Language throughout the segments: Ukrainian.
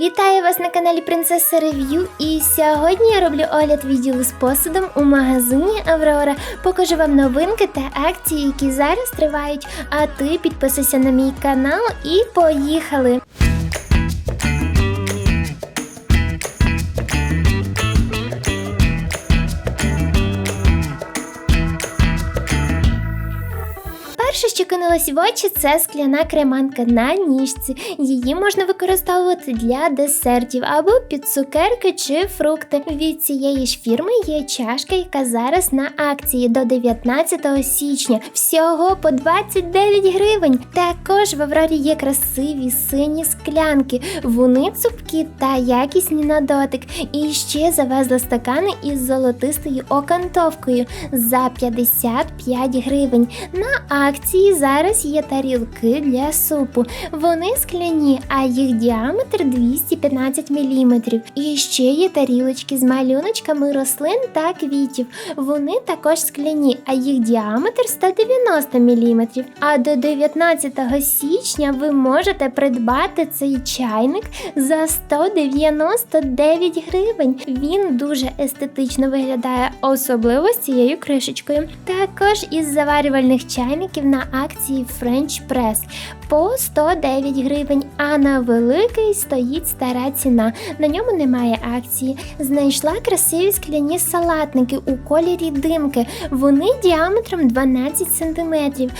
Вітаю вас на каналі Принцеса Рев'ю. І сьогодні я роблю огляд відділу з посудом у магазині Аврора. Покажу вам новинки та акції, які зараз тривають. А ти підписуйся на мій канал і поїхали! Перше, що в очі, це скляна креманка на ніжці. Її можна використовувати для десертів або під цукерки чи фрукти. Від цієї ж фірми є чашка, яка зараз на акції до 19 січня. Всього по 29 гривень. Також в Аврорі є красиві сині склянки. Вони цупкі та якісні на дотик. І ще завезла стакани із золотистою окантовкою за 55 гривень. На акції зараз є тарілки для супу. Вони скляні, а їх діаметр 215 мм. І ще є тарілочки з малюночками рослин та квітів. Вони також скляні, а їх діаметр 190 мм. А до 19 січня ви можете придбати цей чайник за 199 гривень. Він дуже естетично виглядає, особливо з цією кришечкою. Також із заварювальних чайників на акції French Press По 109 гривень, а на великий стоїть стара ціна. На ньому немає акції. Знайшла красиві скляні салатники у кольорі димки. Вони діаметром 12 см.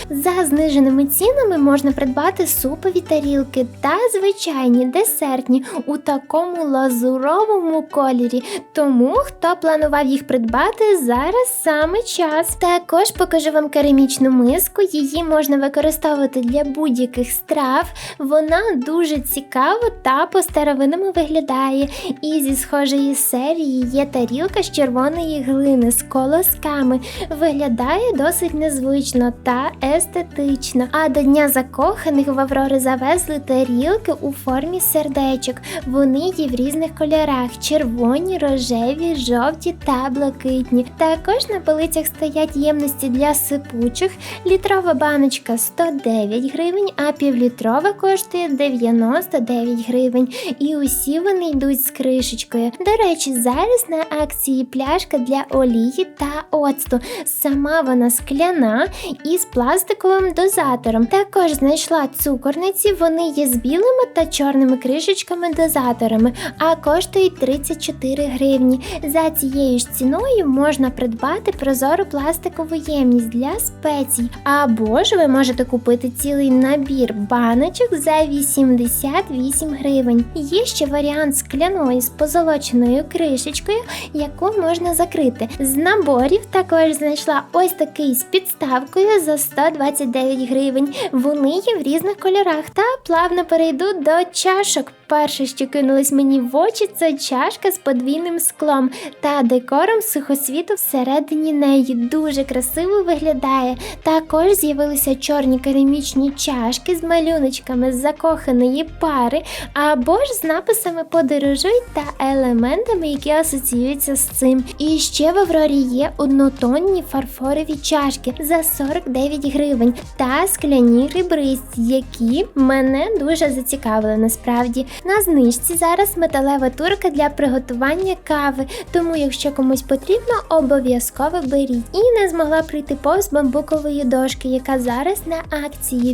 За зниженими цінами можна придбати супові тарілки та звичайні десертні у такому лазуровому кольорі. Тому хто планував їх придбати, зараз саме час. Також покажу вам керамічну миску. Її можна використовувати для будь-яких страв. Вона дуже цікаво та по-старовинному виглядає. І зі схожої серії є тарілка з червоної глини з колосками. Виглядає досить незвично та естетично. А до Дня закоханих в Аврори завезли тарілки у формі сердечок. Вони є в різних кольорах: червоні, рожеві, жовті та блакитні. Також на полицях стоять ємності для сипучих. Літрова баночка 109 гривень, а півлітрова коштує 99 гривень. І усі вони йдуть з кришечкою. До речі, зараз на акції пляшка для олії та оцту. Сама вона скляна із пластиковим дозатором. Також знайшла цукорниці, вони є з білими та чорними кришечками-дозаторами, а коштують 34 гривні. За цією ж ціною можна придбати прозору пластикову ємність для спецій. Або ж ви можете купити цілий набір баночок за 88 гривень. Є ще варіант скляної з позолоченою кришечкою, яку можна закрити. З наборів також знайшла ось такий з підставкою за 129 гривень. Вони є в різних кольорах та плавно перейду до чашок. Перше, що кинулось мені в очі, це чашка з подвійним склом та декором сухосвіту всередині неї. Дуже красиво виглядає. Також з'явилися чорні керамічні чашки з малюночками з закоханої пари, або ж з написами подорожуй та елементами, які асоціюються з цим. І ще в Аврорі є однотонні фарфорові чашки за 49 гривень та скляні ребристі, які мене дуже зацікавили насправді. На знижці зараз металева турка для приготування кави, тому якщо комусь потрібно, обов'язково беріть. І не змогла прийти повз бамбукової дошки, яка зараз на акції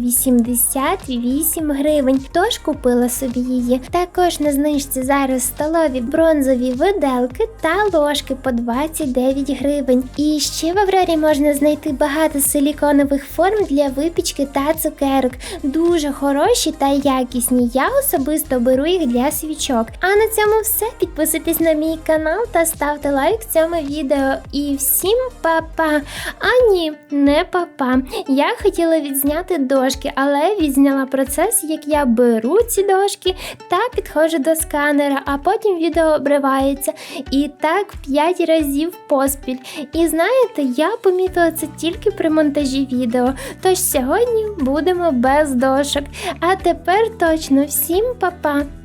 88 гривень. Тож купила собі її. Також на знижці зараз столові бронзові виделки та ложки по 29 гривень. І ще в Аврорі можна знайти багато силіконових форм для випічки та цукерок. Дуже хороші та якісні. Я особисто беру їх для свічок. А на цьому все. Підписуйтесь на мій канал та ставте лайк цьому відео. І всім па-па! А ні, не па-па. Я хотіла відзняти дошки, але відзняла процес, як я беру ці дошки та підходжу до сканера, а потім відео обривається. І так 5 разів поспіль. І знаєте, я помітила це тільки при монтажі відео. Тож сьогодні будемо без дошок. А тепер точно всім па-па!